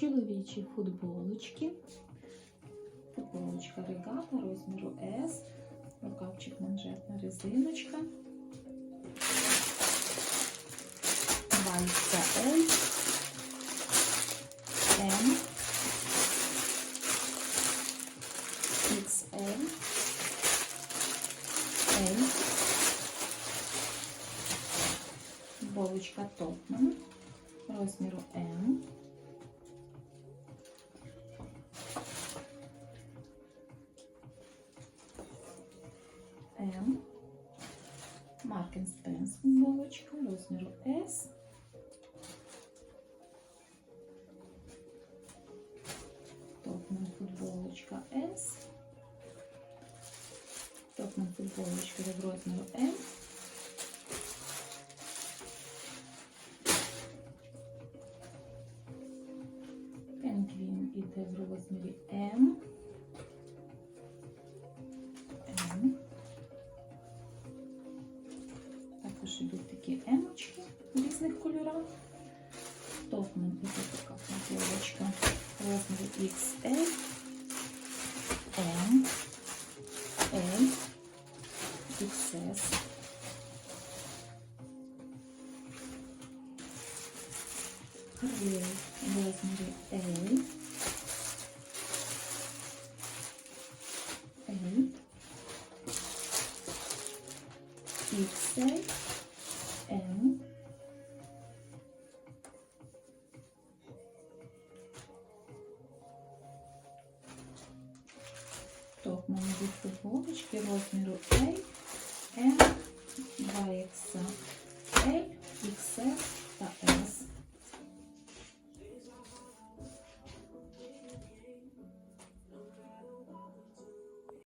чоловічі футболочки. Футболочка регата розміру S, рукавчик манжетна резиночка. 2XL, M, XL, L, футболочка Топман розміру М. М. Маркен Спенс футболочка розміру С. Топман футболочка С. Топман футболочка в розміру М. Пінгвін іде в розмірі М. такі емочки в різних кольорах. Топмен іде така футболочка розміру XL, M, L, XS. Криль в L, L, XL, M, Топ мене від футболочки розміру L, M, 2XL, XL та L.